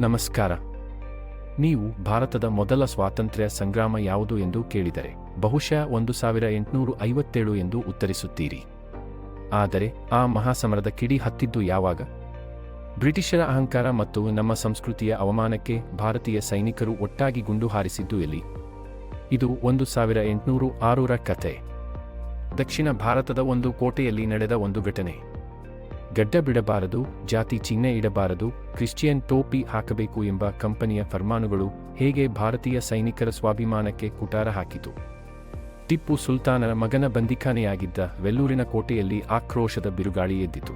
ನಮಸ್ಕಾರ. ನೀವು ಭಾರತದ ಮೊದಲ ಸ್ವಾತಂತ್ರ್ಯ ಸಂಗ್ರಾಮ ಯಾವುದು ಎಂದು ಕೇಳಿದರೆ, ಬಹುಶಃ ಒಂದು ಸಾವಿರ ಎಂಟುನೂರು ಐವತ್ತೇಳು ಎಂದು ಉತ್ತರಿಸುತ್ತೀರಿ. ಆದರೆ, ಆ ಮಹಾಸಮರದ ಕಿಡಿ ಹತ್ತಿದ್ದು ಯಾವಾಗ? ಬ್ರಿಟಿಷರ ಅಹಂಕಾರ ಮತ್ತು ನಮ್ಮ ಸಂಸ್ಕೃತಿಯ ಅವಮಾನಕ್ಕೆ ಭಾರತೀಯ ಸೈನಿಕರು ಒಟ್ಟಾಗಿ ಗುಂಡು ಹಾರಿಸಿದ್ದು ಎಲ್ಲಿ? ಇದು ಒಂದು ಸಾವಿರ ಎಂಟುನೂರು ಆರೂರ ಕಥೆ. ದಕ್ಷಿಣ ಭಾರತದ ಒಂದು ಕೋಟೆಯಲ್ಲಿ ನಡೆದ ಒಂದು ಘಟನೆ. ಗಡ್ಡ ಬಿಡಬಾರದು ಜಾತಿ ಚಿಹ್ನೆ ಇಡಬಾರದು, ಕ್ರಿಶ್ಚಿಯನ್ ಟೋಪಿ ಹಾಕಬೇಕು ಎಂಬ ಕಂಪನಿಯ ಫರ್ಮಾನುಗಳು ಹೇಗೆ ಭಾರತೀಯ ಸೈನಿಕರ ಸ್ವಾಭಿಮಾನಕ್ಕೆ ಕುಟಾರ ಹಾಕಿತು. ಟಿಪ್ಪು ಸುಲ್ತಾನರ ಮಗನ ಬಂದಿಖಾನೆಯಾಗಿದ್ದ ವೆಲ್ಲೂರಿನ ಕೋಟೆಯಲ್ಲಿ ಆಕ್ರೋಶದ ಬಿರುಗಾಳಿ ಎದ್ದಿತು.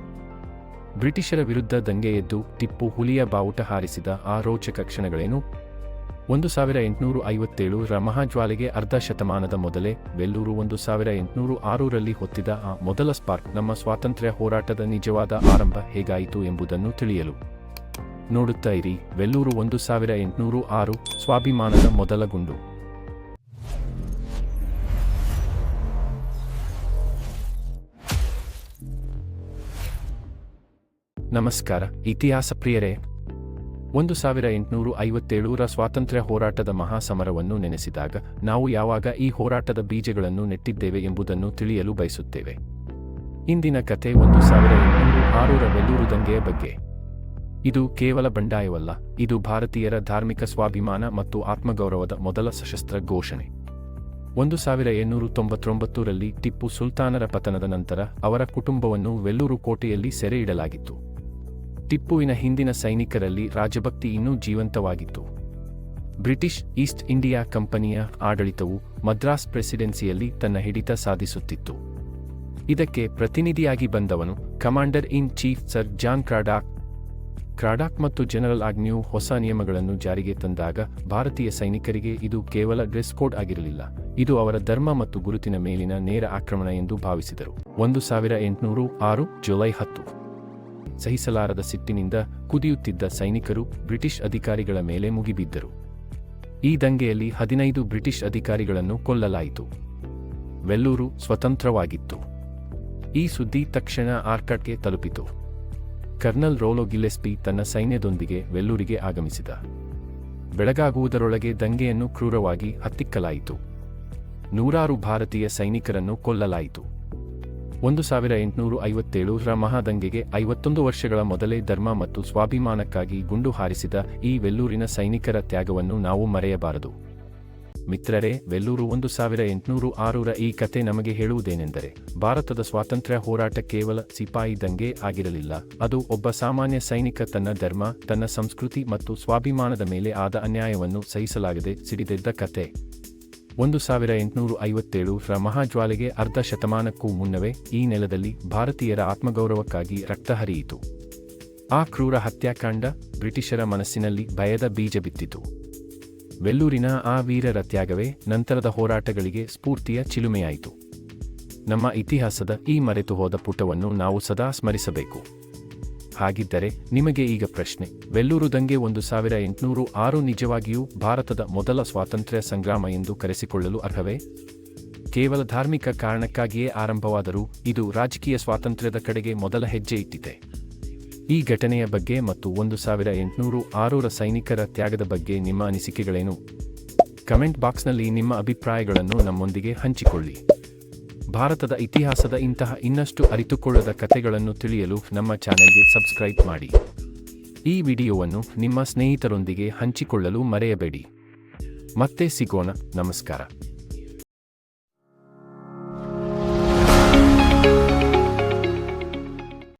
ಬ್ರಿಟಿಷರ ವಿರುದ್ಧ ದಂಗೆ ಎದ್ದು ಟಿಪ್ಪು ಹುಲಿಯ ಬಾವುಟ ಹಾರಿಸಿದ ಆ ರೋಚಕ ಕ್ಷಣಗಳೇನು? ಒಂದು ಸಾವಿರ ಎಂಟುನೂರು ಐವತ್ತೇಳು ರ ಮಹಾಜ್ವಾಲೆಗೆ ಅರ್ಧ ಶತಮಾನದ ಮೊದಲೇ ವೆಲ್ಲೂರು ಒಂದು ಸಾವಿರ ಎಂಟುನೂರು ಆರರಲ್ಲಿ ಹೊತ್ತಿದ ಆ ಮೊದಲ ಸ್ಪಾರ್ಕ್ ನಮ್ಮ ಸ್ವಾತಂತ್ರ್ಯ ಹೋರಾಟದ ನಿಜವಾದ ಆರಂಭ ಹೇಗಾಯಿತು ಎಂಬುದನ್ನು ತಿಳಿಯಲು. ನೋಡುತ್ತಾ ಇರಿ, ವೆಲ್ಲೂರು ಒಂದು ಸಾವಿರ ಎಂಟುನೂರು ಆರು ಸ್ವಾಭಿಮಾನದ ಮೊದಲ ಗುಂಡು. ನಮಸ್ಕಾರ, ಇತಿಹಾಸ ಪ್ರಿಯರೇ ಒಂದು ಸಾವಿರ ಎಂಟುನೂರು ಐವತ್ತೇಳರ ಸ್ವಾತಂತ್ರ್ಯ ಹೋರಾಟದ ಮಹಾಸಮರವನ್ನು ನೆನೆಸಿದಾಗ ನಾವು ಯಾವಾಗ ಈ ಹೋರಾಟದ ಬೀಜಗಳನ್ನು ನೆಟ್ಟಿದ್ದೇವೆ ಎಂಬುದನ್ನು ತಿಳಿಯಲು ಬಯಸುತ್ತೇವೆ. ಇಂದಿನ ಕತೆ ಒಂದು ಸಾವಿರ ಎಂಟುನೂರು ಆರೂರ ವೆಲ್ಲೂರು ದಂಗೆಯ ಬಗ್ಗೆ. ಇದು ಕೇವಲ ಬಂಡಾಯವಲ್ಲ, ಇದು ಭಾರತೀಯರ ಧಾರ್ಮಿಕ ಸ್ವಾಭಿಮಾನ ಮತ್ತು ಆತ್ಮಗೌರವದ ಮೊದಲ ಸಶಸ್ತ್ರ ಘೋಷಣೆ. ಒಂದು ಸಾವಿರ ಏಳ್ನೂರು ತೊಂಬತ್ತೊಂಬತ್ತರಲ್ಲಿ ಟಿಪ್ಪು ಸುಲ್ತಾನರ ಪತನದ ನಂತರ ಅವರ ಕುಟುಂಬವನ್ನು ವೆಲ್ಲೂರು ಕೋಟೆಯಲ್ಲಿ ಸೆರೆ ಇಡಲಾಗಿತ್ತು. ಟಿಪ್ಪುವಿನ ಹಿಂದಿನ ಸೈನಿಕರಲ್ಲಿ ರಾಜಭಕ್ತಿ ಇನ್ನೂ ಜೀವಂತವಾಗಿತ್ತು. ಬ್ರಿಟಿಷ್ ಈಸ್ಟ್ ಇಂಡಿಯಾ ಕಂಪನಿಯ ಆಡಳಿತವು ಮದ್ರಾಸ್ ಪ್ರೆಸಿಡೆನ್ಸಿಯಲ್ಲಿ ತನ್ನ ಹಿಡಿತ ಸಾಧಿಸುತ್ತಿತ್ತು. ಇದಕ್ಕೆ ಪ್ರತಿನಿಧಿಯಾಗಿ ಬಂದವನು commander in chief sir John Craddock. Craddock ಮತ್ತು ಜನರಲ್ ಆಗ್ನ್ಯೂ ಹೊಸ ನಿಯಮಗಳನ್ನು ಜಾರಿಗೆ ತಂದಾಗ ಭಾರತೀಯ ಸೈನಿಕರಿಗೆ ಇದು ಕೇವಲ ಡ್ರೆಸ್ ಕೋಡ್ ಆಗಿರಲಿಲ್ಲ. ಇದು ಅವರ ಧರ್ಮ ಮತ್ತು ಗುರುತಿನ ಮೇಲಿನ ನೇರ ಆಕ್ರಮಣ ಎಂದು ಭಾವಿಸಿದರು. ಒಂದು ಸಾವಿರ ಎಂಟುನೂರು ಆರು ಜುಲೈ ಹತ್ತು. ಸಹಿಸಲಾರದ ಸಿಟ್ಟಿನಿಂದ ಕುದಿಯುತ್ತಿದ್ದ ಸೈನಿಕರು ಬ್ರಿಟಿಷ್ ಅಧಿಕಾರಿಗಳ ಮೇಲೆ ಮುಗಿಬಿದ್ದರು. ಈ ದಂಗೆಯಲ್ಲಿ ಹದಿನೈದು ಬ್ರಿಟಿಷ್ ಅಧಿಕಾರಿಗಳನ್ನು ಕೊಲ್ಲಲಾಯಿತು. ವೆಲ್ಲೂರು ಸ್ವತಂತ್ರವಾಗಿತ್ತು. ಈ ಸುದ್ದಿ ತಕ್ಷಣ ಆರ್ಕಟ್ಗೆ ತಲುಪಿತು. ಕರ್ನಲ್ ರೋಲೋ ಗಿಲ್ಲೆಸ್ಪಿ ತನ್ನ ಸೈನ್ಯದೊಂದಿಗೆ ವೆಲ್ಲೂರಿಗೆ ಆಗಮಿಸಿದ. ಬೆಳಗಾಗುವುದರೊಳಗೆ ದಂಗೆಯನ್ನು ಕ್ರೂರವಾಗಿ ಹತ್ತಿಕ್ಕಲಾಯಿತು. ನೂರಾರು ಭಾರತೀಯ ಸೈನಿಕರನ್ನು ಕೊಲ್ಲಲಾಯಿತು. ಒಂದು ಸಾವಿರ ಎಂಟುನೂರು ಐವತ್ತೇಳು ರ ಮಹಾದಂಗೆಗೆ ಐವತ್ತೊಂದು ವರ್ಷಗಳ ಮೊದಲೇ ಧರ್ಮ ಮತ್ತು ಸ್ವಾಭಿಮಾನಕ್ಕಾಗಿ ಗುಂಡು ಹಾರಿಸಿದ ಈ ವೆಲ್ಲೂರಿನ ಸೈನಿಕರ ತ್ಯಾಗವನ್ನು ನಾವು ಮರೆಯಬಾರದು. ಮಿತ್ರರೇ, ವೆಲ್ಲೂರು ಒಂದು ಸಾವಿರ ಎಂಟುನೂರು ಆರೂರ ಈ ಕತೆ ನಮಗೆ ಹೇಳುವುದೇನೆಂದರೆ, ಭಾರತದ ಸ್ವಾತಂತ್ರ್ಯ ಹೋರಾಟ ಕೇವಲ ಸಿಪಾಯಿ ದಂಗೆ ಆಗಿರಲಿಲ್ಲ. ಅದು ಒಬ್ಬ ಸಾಮಾನ್ಯ ಸೈನಿಕ ತನ್ನ ಧರ್ಮ, ತನ್ನ ಸಂಸ್ಕೃತಿ ಮತ್ತು ಸ್ವಾಭಿಮಾನದ ಮೇಲೆ ಆದ ಅನ್ಯಾಯವನ್ನು ಸಹಿಸಲಾಗದೆ ಸಿಡಿದೆದ್ದ ಕತೆ. ಒಂದು ಸಾವಿರ ಎಂಟುನೂರು ಐವತ್ತೇಳು ರ ಮಹಾಜ್ವಾಲೆಗೆ ಅರ್ಧ ಶತಮಾನಕ್ಕೂ ಮುನ್ನವೇ ಈ ನೆಲದಲ್ಲಿ ಭಾರತೀಯರ ಆತ್ಮಗೌರವಕ್ಕಾಗಿ ರಕ್ತ ಹರಿಯಿತು. ಆ ಕ್ರೂರ ಹತ್ಯಾಕಾಂಡ ಬ್ರಿಟಿಷರ ಮನಸ್ಸಿನಲ್ಲಿ ಭಯದ ಬೀಜ ಬಿತ್ತಿತು. ವೆಲ್ಲೂರಿನ ಆ ವೀರರ ತ್ಯಾಗವೇ ನಂತರದ ಹೋರಾಟಗಳಿಗೆ ಸ್ಫೂರ್ತಿಯ ಚಿಲುಮೆಯಾಯಿತು. ನಮ್ಮ ಇತಿಹಾಸದ ಈ ಮರೆತು ಹೋದ ಪುಟವನ್ನು ನಾವು ಸದಾ ಸ್ಮರಿಸಬೇಕು. ಹಾಗಿದ್ದರೆ ನಿಮಗೆ ಈಗ ಪ್ರಶ್ನೆ. ವೆಲ್ಲೂರು ದಂಗೆ ಒಂದು ಸಾವಿರ ಎಂಟುನೂರು ಆರು ನಿಜವಾಗಿಯೂ ಭಾರತದ ಮೊದಲ ಸ್ವಾತಂತ್ರ್ಯ ಸಂಗ್ರಾಮ ಎಂದು ಕರೆಸಿಕೊಳ್ಳಲು ಅರ್ಹವೇ? ಕೇವಲ ಧಾರ್ಮಿಕ ಕಾರಣಕ್ಕಾಗಿಯೇ ಆರಂಭವಾದರೂ ಇದು ರಾಜಕೀಯ ಸ್ವಾತಂತ್ರ್ಯದ ಕಡೆಗೆ ಮೊದಲ ಹೆಜ್ಜೆ ಇಟ್ಟಿದೆ. ಈ ಘಟನೆಯ ಬಗ್ಗೆ ಮತ್ತು ಒಂದು ಸಾವಿರ ಎಂಟುನೂರು ಆರೂರ ಸೈನಿಕರ ತ್ಯಾಗದ ಬಗ್ಗೆ ನಿಮ್ಮ ಅನಿಸಿಕೆಗಳೇನು? ಕಮೆಂಟ್ ಬಾಕ್ಸ್ನಲ್ಲಿ ನಿಮ್ಮ ಅಭಿಪ್ರಾಯಗಳನ್ನು ನಮ್ಮೊಂದಿಗೆ ಹಂಚಿಕೊಳ್ಳಿ. ಭಾರತದ ಇತಿಹಾಸದ ಇಂತಹ ಇನ್ನಷ್ಟು ಅರಿತುಕೊಳ್ಳದ ಕಥೆಗಳನ್ನು ತಿಳಿಯಲು ನಮ್ಮ ಚಾನೆಲ್ಗೆ ಸಬ್ಸ್ಕ್ರೈಬ್ ಮಾಡಿ. ಈ ವಿಡಿಯೋವನ್ನು ನಿಮ್ಮ ಸ್ನೇಹಿತರೊಂದಿಗೆ ಹಂಚಿಕೊಳ್ಳಲು ಮರೆಯಬೇಡಿ. ಮತ್ತೆ ಸಿಗೋಣ. ನಮಸ್ಕಾರ.